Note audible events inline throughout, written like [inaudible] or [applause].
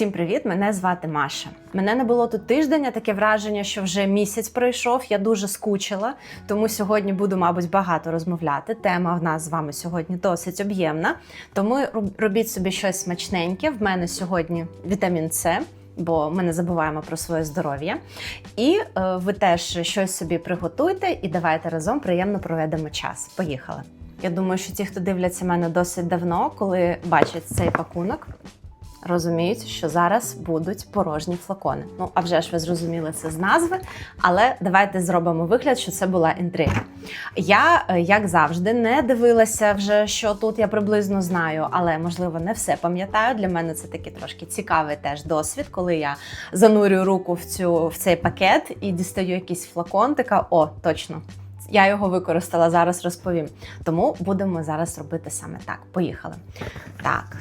Всім привіт! Мене звати Маша. Мене не було тут тиждень, таке враження, що вже місяць пройшов. Я дуже скучила, тому сьогодні буду, мабуть, багато розмовляти. Тема в нас з вами сьогодні досить об'ємна. Тому роб- робіть собі щось смачненьке. В мене сьогодні вітамін С. Бо ми не забуваємо про своє здоров'я. І е, ви теж щось собі приготуйте і давайте разом приємно проведемо час. Поїхали! Я думаю, що ті, хто дивляться мене досить давно, коли бачать цей пакунок, розуміють, що зараз будуть порожні флакони. Ну, а вже ж ви зрозуміли це з назви, але давайте зробимо вигляд, що це була інтрига. Я, е, як завжди, не дивилася вже, що тут я приблизно знаю, але можливо не все пам'ятаю. Для мене це такий трошки цікавий теж досвід, коли я занурюю руку в цю в цей пакет і дістаю якийсь флакон. Така о, точно. Я його використала зараз, розповім. Тому будемо зараз робити саме так. Поїхали. Так,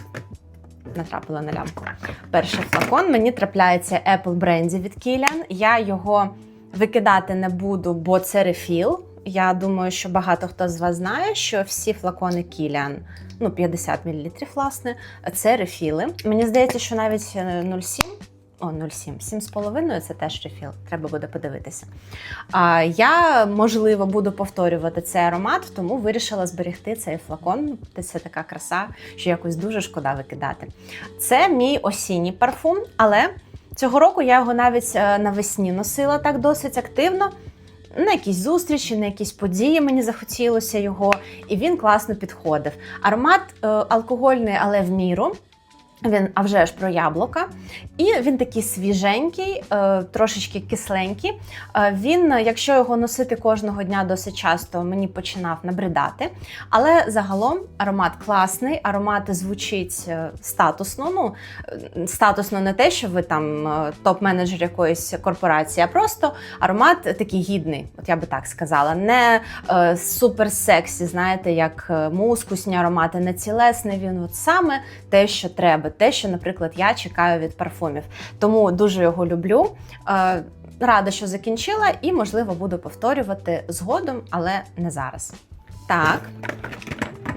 натрапила на лямку. Перший флакон мені трапляється Apple бренді від Kilian. Я його викидати не буду, бо це рефіл. Я думаю, що багато хто з вас знає, що всі флакони Kilian, ну 50 мл, власне, це рефіли. Мені здається, що навіть е, 0,7. О, 0,7. 7,5 це теж рефіл. Треба буде подивитися. А, я, можливо, буду повторювати цей аромат, тому вирішила зберегти цей флакон. Це така краса, що якось дуже шкода викидати. Це мій осінній парфум, але цього року я його навіть е, навесні носила так досить активно. На якісь зустрічі, на якісь події мені захотілося його, і він класно підходив. Аромат е, алкогольний, але в міру. Він а вже ж про яблука, і він такий свіженький, е, трошечки кисленький. Е, Він, е, якщо його носити кожного дня досить часто, мені починав набридати. Але загалом аромат класний, аромат звучить статусно. Ну, статусно не те, що ви там топ-менеджер якоїсь корпорації, а просто аромат такий гідний, от я би так сказала. Не супер сексі, знаєте, як мускусні аромати, не цілесний він. От саме те, що треба, те, що, наприклад, я чекаю від парфумів. Тому дуже його люблю. Е, Рада, що закінчила, і можливо буду повторювати згодом, але не зараз. Так,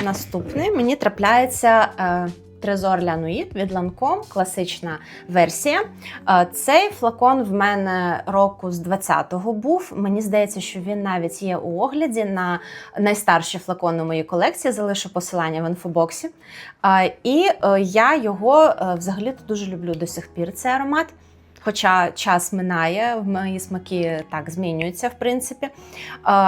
наступний мені трапляється. Трезор Лянуїд від Ланком, класична версія. Е, Цей флакон в мене року з 20-го був. Мені здається, що він навіть є у огляді на найстарші флакони моїй колекції. Залишу посилання в інфобоксі. Е, І е, я його е, взагалі дуже люблю до сих пір. Цей аромат. Хоча час минає, мої смаки так змінюються, в принципі. Е,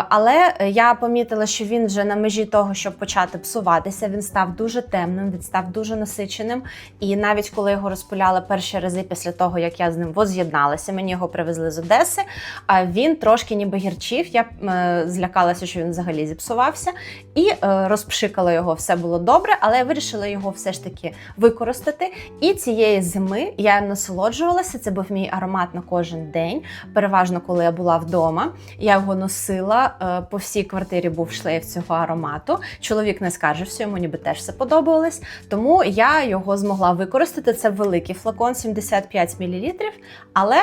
Але я помітила, що він вже на межі того, щоб почати псуватися, він став дуже темним, він став дуже насиченим. І навіть коли його розпиляла перші рази після того, як я з ним воз'єдналася, мені його привезли з Одеси. А він трошки ніби гірчив. Я е, злякалася, що він взагалі зіпсувався, і е, розпшикала його. Все було добре, але я вирішила його все ж таки використати. І цієї зими я насолоджувалася. Це був мій аромат на кожен день. Переважно, коли я була вдома. Я його носила. е, По всій квартирі був шлейф цього аромату. Чоловік не скаржився, йому ніби теж все подобалось. Тому я його змогла використати. Це великий флакон, 75 мл. Але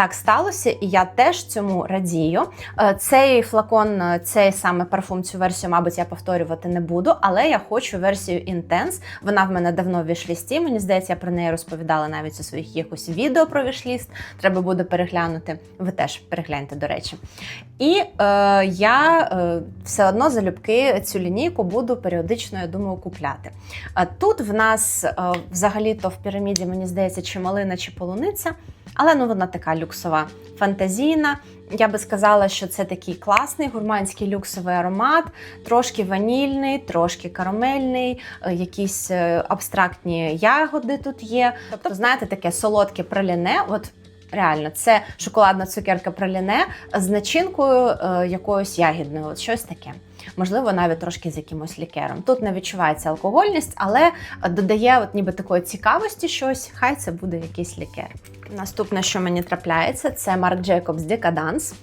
так сталося, і я теж цьому радію. Е, Цей флакон, е, цей саме парфум, цю версію, мабуть, я повторювати не буду, але я хочу версію Intense. Вона в мене давно в вішлісті. Мені здається, я про неї розповідала навіть у своїх якось відео про вішліст. Треба буде переглянути. Ви теж перегляньте, до речі. І е, я е, все одно залюбки цю лінійку буду періодично, я думаю, купляти. Е, Тут в нас е, взагалі-то в піраміді, мені здається, чи малина, чи полуниця. Але ну вона така люксова, фантазійна. Я би сказала, що це такий класний гурманський люксовий аромат, трошки ванільний, трошки карамельний, е, якісь е, абстрактні ягоди тут є. Тобто, знаєте, таке солодке праляне. От реально, це шоколадна цукерка праляне з начинкою е, якоюсь ягідною, от щось таке. Можливо, навіть трошки з якимось лікером. Тут не відчувається алкогольність, але додає от ніби такої цікавості щось. Хай це буде якийсь лікер. Наступне, що мені трапляється, це Jacobs Decadence.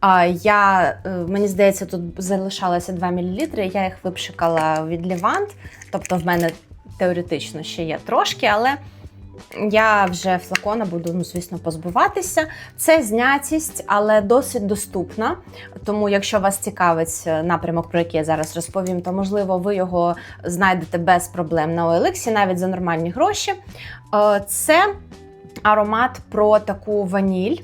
А, Я, е, мені здається, тут залишалося 2 мл, я їх випшикала від Лівант, тобто в мене теоретично ще є трошки, але Я вже флакона буду, ну, звісно, позбуватися. Це знятість, але досить доступна. Тому, якщо вас цікавить е, напрямок, про який я зараз розповім, то можливо ви його знайдете без проблем на OLX, навіть за нормальні гроші. Е, Це аромат про таку ваніль,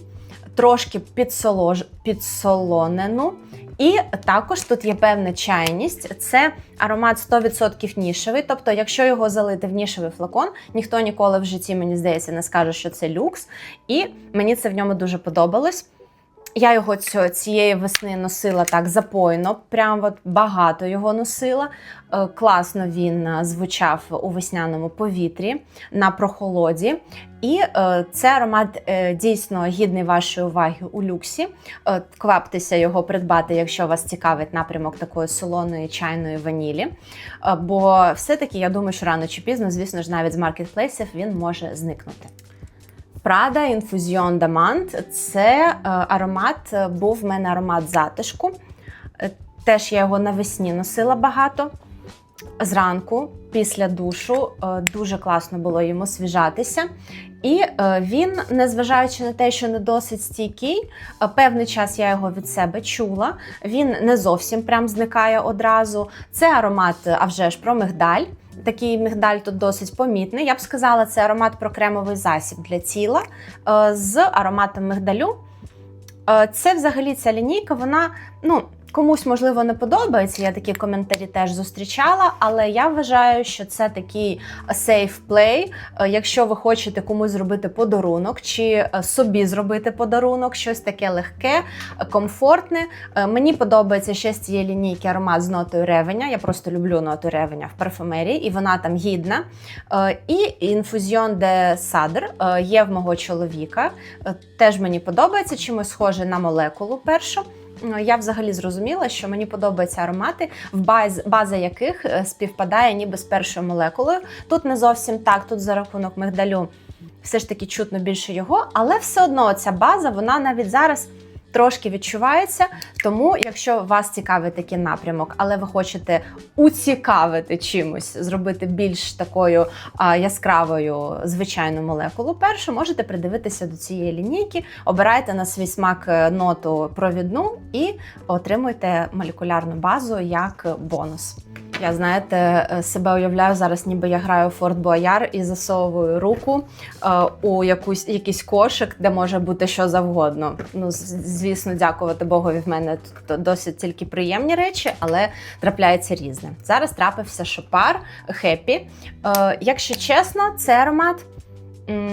трошки підсолож... підсолонену. І також тут є певна чайність. Це аромат 100% нішевий. Тобто, якщо його залити в нішевий флакон, ніхто ніколи в житті, мені здається, не скаже, що це люкс. І мені це в ньому дуже подобалось. Я його цю, цієї весни носила так запойно, прям от багато його носила. Е, класно він е, звучав у весняному повітрі на прохолоді. І е, це аромат дійсно гідний вашої уваги у люксі. Кваптеся його придбати, якщо вас цікавить напрямок такої солоної чайної ванілі. Бо все-таки я думаю, що рано чи пізно, звісно ж, навіть з маркетплейсів він може зникнути. Prada Infusion Damant – це е, аромат, е, був в мене аромат затишку. Е, Теж я його навесні носила багато. Зранку, після душу, дуже класно було йому свіжатися. І він, незважаючи на те, що не досить стійкий, певний час я його від себе чула. Він не зовсім прям зникає одразу. Це аромат, а вже ж про мигдаль. Такий мигдаль тут досить помітний. Я б сказала, це аромат про кремовий засіб для тіла е, з ароматом мигдалю. Е, Це взагалі ця лінійка, вона ну. Комусь, можливо, не подобається, я такі коментарі теж зустрічала, але я вважаю, що це такий safe play. Е, Якщо ви хочете комусь зробити подарунок, чи е, собі зробити подарунок, щось таке легке, е, комфортне. Е, Мені подобається ще з цієї лінійки аромат з нотою ревеня. Я просто люблю ноту ревеня в парфумерії, і вона там гідна. Е, І інфузіон де садр е, є в мого чоловіка. Е, Теж мені подобається, чимось схоже на молекулу першу. Ну, Я взагалі зрозуміла, що мені подобаються аромати, в баз, база яких е, співпадає ніби з першою молекулою. Тут не зовсім так, тут за рахунок мигдалю все ж таки чутно більше його, але все одно ця база, вона навіть зараз трошки відчувається. Тому, якщо вас цікавить такий напрямок, але ви хочете уцікавити чимось, зробити більш такою а, яскравою звичайну молекулу, першу можете придивитися до цієї лінійки, обирайте на свій смак е, ноту провідну і отримуйте молекулярну базу як бонус. Я знаєте, е, себе уявляю зараз, ніби я граю Форт Бояр і засовую руку е, у якусь якийсь кошик, де може бути що завгодно. Ну, звісно, дякувати Богові. В мене тут досить тільки приємні речі, але трапляється різне. Зараз трапився шопар хеппі. Е, якщо чесно, це аромат.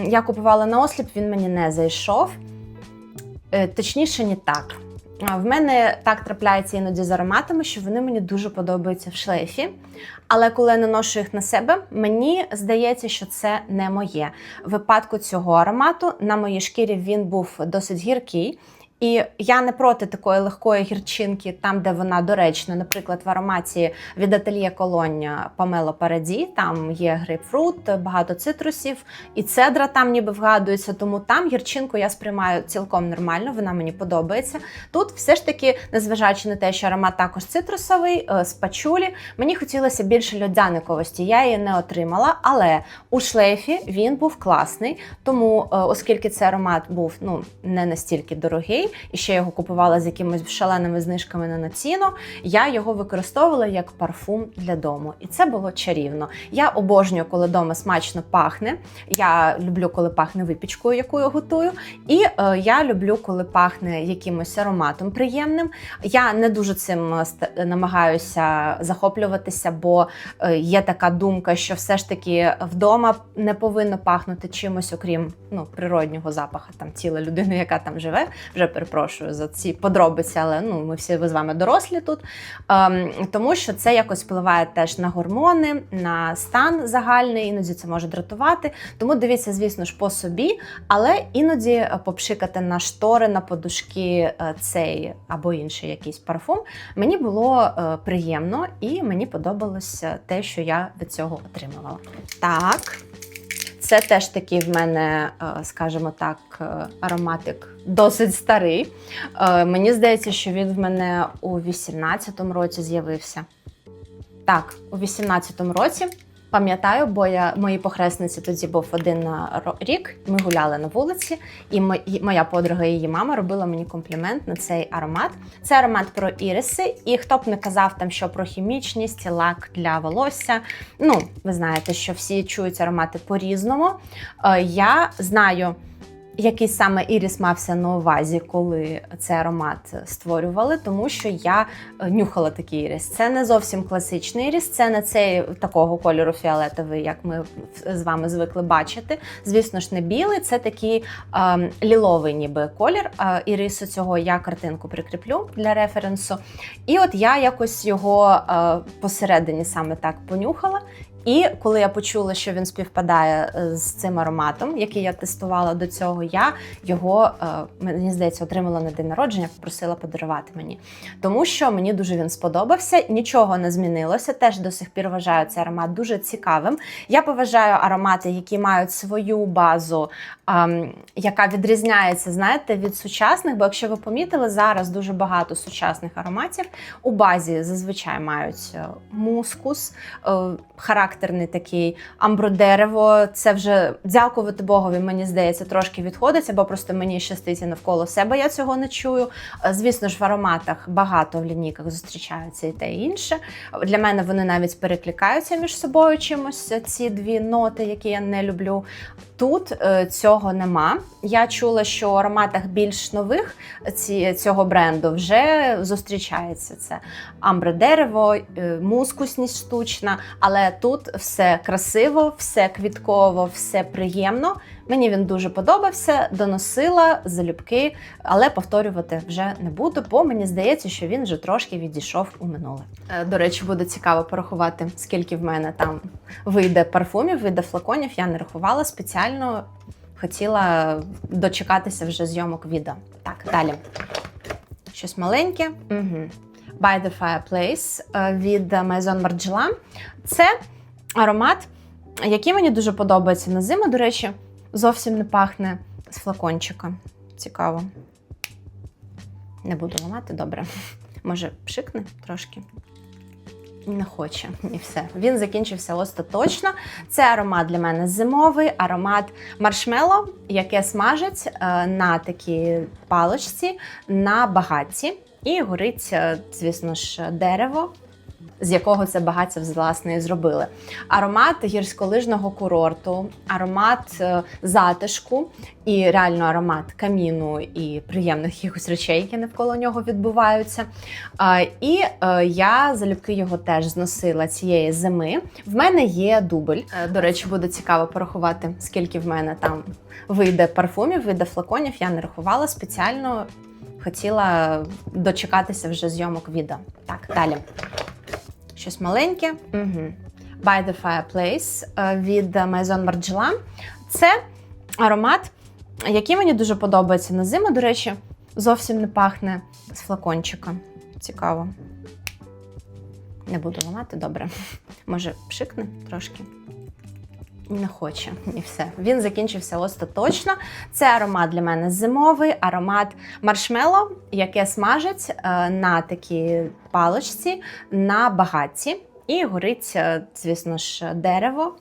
Я купувала на осліп, він мені не зайшов. Точніше, не так. В мене так трапляється іноді з ароматами, що вони мені дуже подобаються в шлейфі. Але коли я наношу їх на себе, мені здається, що це не моє. В випадку цього аромату на моїй шкірі він був досить гіркий. І я не проти такої легкої гірчинки, там, де вона доречна, наприклад, в ароматі від ательє Колоння Памело Параді, там є грейпфрут, багато цитрусів, і цедра там ніби вгадується, тому там гірчинку я сприймаю цілком нормально, вона мені подобається. Тут все ж таки, незважаючи на те, що аромат також цитрусовий, е, з пачулі, мені хотілося більше льодяниковості. Я її не отримала, але у шлейфі він був класний. Тому, е, оскільки цей аромат був ну не настільки дорогий, і ще його купувала з якимись шаленими знижками на націно, я його використовувала як парфум для дому. І це було чарівно. Я обожнюю, коли вдома смачно пахне. Я люблю, коли пахне випічкою, яку я готую. І е, я люблю, коли пахне якимось ароматом приємним. Я не дуже цим е, намагаюся захоплюватися, бо е, є така думка, що все ж таки вдома не повинно пахнути чимось, окрім ну, природнього запаху там тіла людини, яка там живе. Вже перепрошую за ці подробиці, але ну ми всі ви з вами дорослі тут. Ем, тому що це якось впливає теж на гормони, на стан загальний, іноді це може дратувати. Тому дивіться, звісно ж, по собі, але іноді е, попшикати на штори, на подушки е, цей або інший якийсь парфум. Мені було е, приємно і мені подобалося те, що я від цього отримувала. Так. Це теж такий в мене, е, скажімо так, е, ароматик досить старий. Е, Мені здається, що він в мене у 18-му році з'явився. Так, у 18-му році Пам'ятаю, бо я моїй похресниці тоді був один рік. Ми гуляли на вулиці, і моя подруга її мама робила мені комплімент на цей аромат. Це аромат про іриси, і хто б не казав там, що про хімічність, лак для волосся. Ну, ви знаєте, що всі чують аромати по-різному. Е, Я знаю. Який саме іріс мався на увазі, коли цей аромат створювали, тому що я е, нюхала такий іріс. Це не зовсім класичний іріс, це не цей такого кольору фіолетовий, як ми з вами звикли бачити. Звісно ж, не білий, це такий ем, ліловий, ніби колір. Е, ірису цього я картинку прикріплю для референсу. І от я якось його е, посередині саме так понюхала. І коли я почула, що він співпадає е, з цим ароматом, який я тестувала до цього, я його е, мені здається отримала на день народження, попросила подарувати мені. Тому що мені дуже він сподобався, нічого не змінилося. Теж до сих пір вважаю цей аромат дуже цікавим. Я поважаю аромати, які мають свою базу, яка відрізняється, знаєте, від сучасних. Бо якщо ви помітили, зараз дуже багато сучасних ароматів у базі зазвичай мають е, мускус, е, характерний такий амбродерево. Це вже дякувати Богові, мені здається, трошки відходить, або просто мені щастить і навколо себе. Я цього не чую. Е, Звісно ж, в ароматах багато в лінійках зустрічаються і те і інше. Для мене вони навіть перекликаються між собою чимось. Ці дві ноти, які я не люблю. Тут е, цього нема. Я чула, що в ароматах більш нових ці, цього бренду вже зустрічається це амбре дерево, е, мускусність штучна, але тут все красиво, все квітково, все приємно. Мені він дуже подобався, доносила залюбки, але повторювати вже не буду, бо мені здається, що він вже трошки відійшов у минуле. Е, До речі, буде цікаво порахувати, скільки в мене там вийде парфумів, вийде флаконів. Я не рахувала спеціально. Хотіла дочекатися вже зйомок відео. Так, далі. Щось маленьке. Угу. By the Fireplace е, від Maison Margiela. Це аромат, який мені дуже подобається на зиму. До речі, зовсім не пахне з флакончика. Цікаво. Не буду ламати, добре. Може, пшикне трошки? Не хоче, і все. Він закінчився остаточно. Це аромат для мене зимовий, аромат маршмело, яке смажать е, на такій паличці на багатці. І горить, е, звісно ж, дерево, з якого це багаття власне і зробили. Аромат гірськолижного курорту, аромат е, затишку і реально аромат каміну і приємних якихось речей, які навколо нього відбуваються. І е, я залюбки його теж зносила цієї зими. В мене є дубль. Е, До речі, буде цікаво порахувати, скільки в мене там вийде парфумів, вийде флаконів. Я не рахувала спеціально. Хотіла дочекатися вже зйомок відео. Так, далі. Щось маленьке. Угу. By the Fireplace е, від Maison Margiela. Це аромат, який мені дуже подобається на зиму. До речі, зовсім не пахне з флакончика. Цікаво. Не буду ламати, добре. [laughs] Може, пшикне трошки? Не хоче, і все. Він закінчився остаточно. Це аромат для мене зимовий, аромат маршмело, яке смажать е, на такій паличці на багатці. І горить, е, звісно ж, дерево,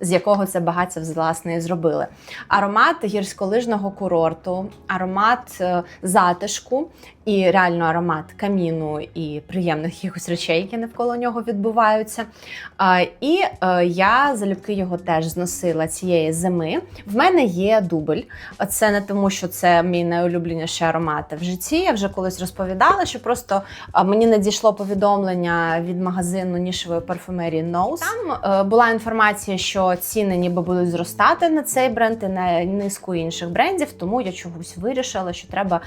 з якого це багаття власне і зробили. Аромат гірськолижного курорту, аромат е, затишку і реально аромат каміну і приємних якихось речей, які навколо нього відбуваються. І е, я залюбки його теж зносила цієї зими. В мене є дубль. Це не тому, що це мій найулюбленіший аромат в житті. Я вже колись розповідала, що просто мені надійшло повідомлення від магазину нішевої парфумерії Nose. Там е, була інформація, що ціни ніби будуть зростати на цей бренд і на низку інших брендів. Тому я чогось вирішила, що треба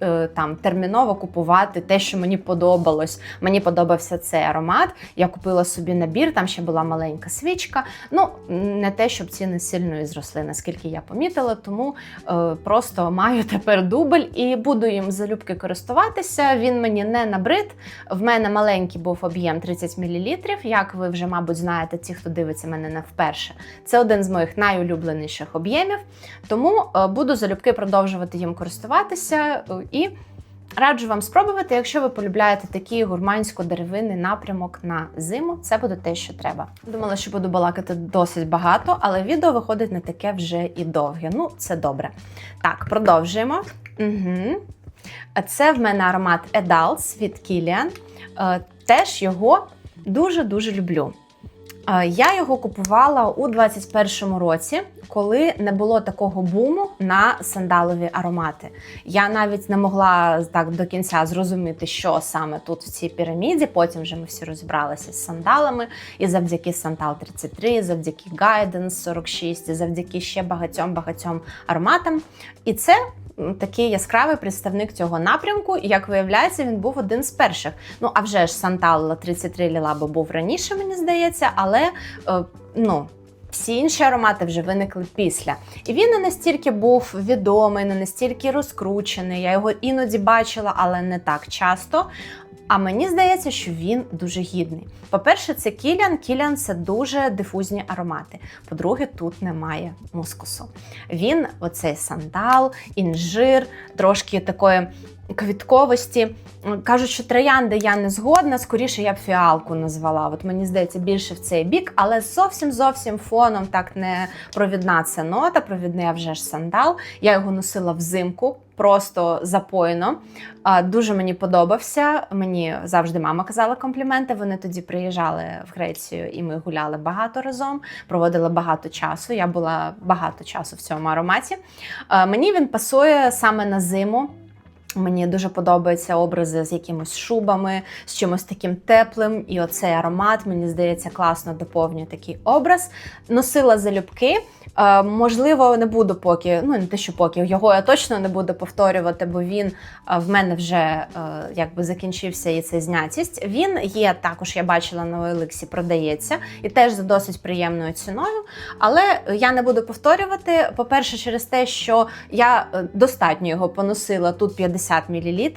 е, там терміново купувати те, що мені подобалось. Мені подобався цей аромат. Я купила собі набір, там ще була маленька свічка. Ну не те, щоб ціни сильно зросли, наскільки я помітила. Тому е, просто маю тепер дубль і буду їм залюбки користуватися. Він мені не набрид. В мене маленький був об'єм 30 мл. Як ви вже, мабуть, знаєте, ті, хто дивиться мене не вперше. Це один з моїх найулюбленіших об'ємів. Тому е, буду залюбки продовжувати їм користуватися е, і Раджу вам спробувати, якщо ви полюбляєте такий гурмансько-деревинний напрямок на зиму, це буде те, що треба. Думала, що буду балакати досить багато, але відео виходить не таке вже і довге. Ну, це добре. Так, продовжуємо. Угу. Це в мене аромат Adults від Kilian. Е, Теж його дуже-дуже люблю. Я його купувала у 21-му році, коли не було такого буму на сандалові аромати. Я навіть не могла так до кінця зрозуміти, що саме тут в цій піраміді. Потім вже ми всі розібралися з сандалами, і завдяки Сандал 33, і завдяки Guidance 46, і завдяки ще багатьом багатьом ароматам. І це такий яскравий представник цього напрямку. І як виявляється, він був один з перших. Ну а вже ж Сантала 33 Лілаба був раніше, мені здається, але е, ну. Всі інші аромати вже виникли після. І він не настільки був відомий, не настільки розкручений. Я його іноді бачила, але не так часто. А мені здається, що він дуже гідний. По-перше, це кілян. Кілян це дуже дифузні аромати. По-друге, тут немає мускусу. Він, оцей сандал, інжир, трошки такої квітковості. Кажуть, що троянди я не згодна, скоріше я б фіалку назвала. От мені здається, більше в цей бік, але зовсім зовсім фоном так не провідна це нота, провідний вже ж сандал. Я його носила взимку. Просто запойно. Дуже мені подобався. Мені завжди мама казала компліменти. Вони тоді приїжджали в Грецію, і ми гуляли багато разом, проводили багато часу. Я була багато часу в цьому ароматі. Мені він пасує саме на зиму. Мені дуже подобаються образи з якимось шубами, з чимось таким теплим. І оцей аромат, мені здається, класно доповнює такий образ. Носила залюбки. Е, можливо, не буду поки, ну не те, що поки його я точно не буду повторювати, бо він е, в мене вже е, якби закінчився і це знятість. Він є також, я бачила на OLX, продається і теж за досить приємною ціною. Але я не буду повторювати. По-перше, через те, що я е, достатньо його поносила тут 50 мл.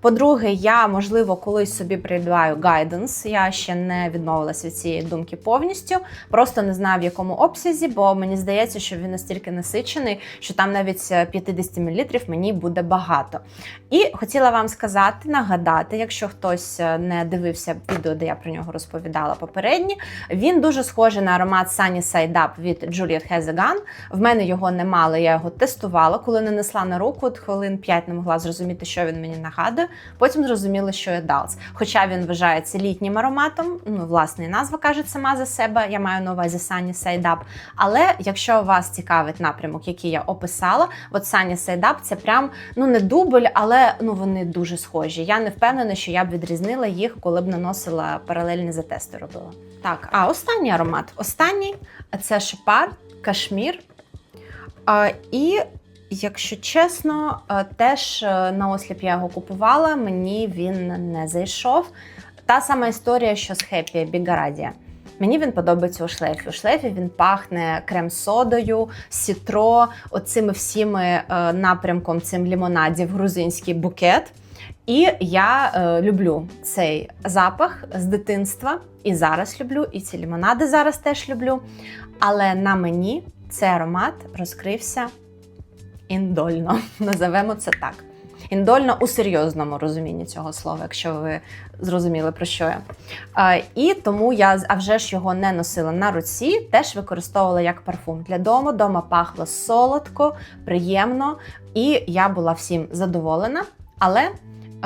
По-друге, я можливо колись собі придбаю Guidance. Я ще не відмовилася від цієї думки повністю. Просто не знаю в якому обсязі, бо мені здається, що він настільки насичений, що там навіть е, 50 мл мені буде багато. І хотіла вам сказати, нагадати, якщо хтось е, не дивився відео, де я про нього розповідала попередні, він дуже схожий на аромат Sunny Side Up від Juliet Gun. В мене його не мало, я його тестувала. Коли нанесла на руку, от хвилин 5 не могла зрозуміти, що він мені нагадує. Потім зрозуміла, що є Dals. Хоча він вважається літнім ароматом, ну, власне, і назва каже сама за себе, я маю на увазі Sunny Side Up. Але якщо вас цікавить напрямок, який я описала, от Sunny Side Up це прям ну не дубль, але ну вони дуже схожі. Я не впевнена, що я б відрізнила їх, коли б наносила паралельні затести робила. Так, а останній аромат. Останній це Шепар, Кашмір. І Якщо чесно, е, теж е, на осліп я його купувала, мені він не зайшов. Та сама історія, що з Хеппі Бігарадія. Мені він подобається у шлейфі. У шлейфі він пахне крем-содою, сітро, оцими всіми е, напрямком цим лімонадів, грузинський букет. І я е, люблю цей запах з дитинства, і зараз люблю, і ці лімонади зараз теж люблю. Але на мені цей аромат розкрився індольно, [laughs] називемо це так. Індольно у серйозному розумінні цього слова, якщо ви зрозуміли про що я. А, і тому я а вже ж його не носила на руці, теж використовувала як парфум для дому. Дома пахло солодко, приємно, і я була всім задоволена. Але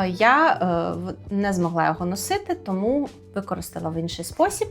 я е, не змогла його носити, тому використала в інший спосіб.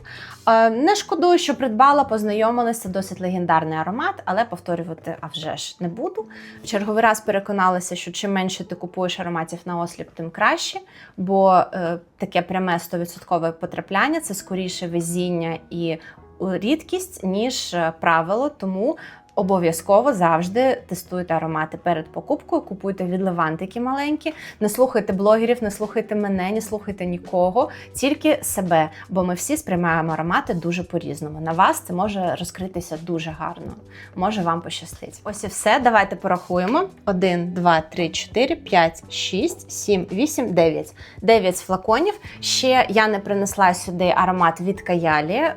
Е, Не шкодую, що придбала, познайомилася, досить легендарний аромат, але повторювати а вже ж не буду. В черговий раз переконалася, що чим менше ти купуєш ароматів на осліп, тим краще, бо е, таке пряме 100% потрапляння це скоріше везіння і е, рідкість, ніж е, правило. Тому Обов'язково завжди тестуйте аромати перед покупкою, купуйте відливантики маленькі, не слухайте блогерів, не слухайте мене, не слухайте нікого, тільки себе, бо ми всі сприймаємо аромати дуже по-різному. На вас це може розкритися дуже гарно. Може вам пощастить. Ось і все. Давайте порахуємо: 1, 2, 3, 4, 5, 6, 7, 8, 9. 9 флаконів. Ще я не принесла сюди аромат від Каялі, е,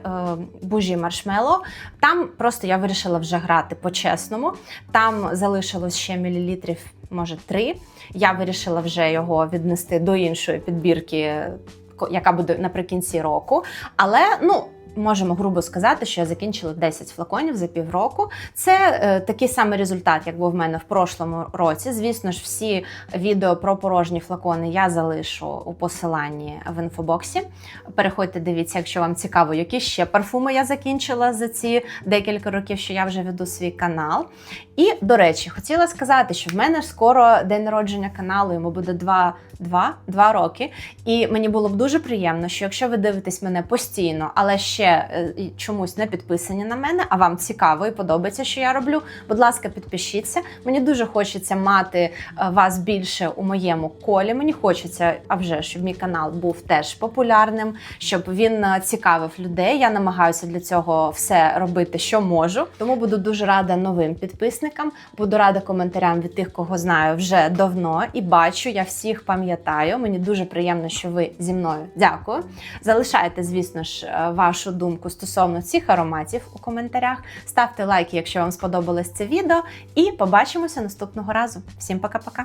бужі маршмело. Там просто я вирішила вже грати по-чесному. Там залишилось ще мілілітрів може три. Я вирішила вже його віднести до іншої підбірки, яка буде наприкінці року. Але ну. Можемо грубо сказати, що я закінчила 10 флаконів за півроку. Це е, такий самий результат, як був в мене в прошлому році. Звісно ж, всі відео про порожні флакони я залишу у посиланні в інфобоксі. Переходьте, дивіться, якщо вам цікаво, які ще парфуми я закінчила за ці декілька років, що я вже веду свій канал. І, до речі, хотіла сказати, що в мене скоро день народження каналу, йому буде два, два, два роки. І мені було б дуже приємно, що якщо ви дивитесь мене постійно, але ще е, чомусь не підписані на мене, а вам цікаво і подобається, що я роблю. Будь ласка, підпишіться. Мені дуже хочеться мати е, вас більше у моєму колі. Мені хочеться, а вже щоб мій канал був теж популярним, щоб він е, цікавив людей. Я намагаюся для цього все робити, що можу. Тому буду дуже рада новим підписникам. Буду рада коментарям від тих, кого знаю вже давно і бачу. Я всіх пам'ятаю. Мені дуже приємно, що ви зі мною. Дякую. Залишайте, звісно ж, е, вашу думку стосовно цих ароматів у коментарях. Ставте лайки, якщо вам сподобалось це відео. І побачимося наступного разу. Всім пока-пока.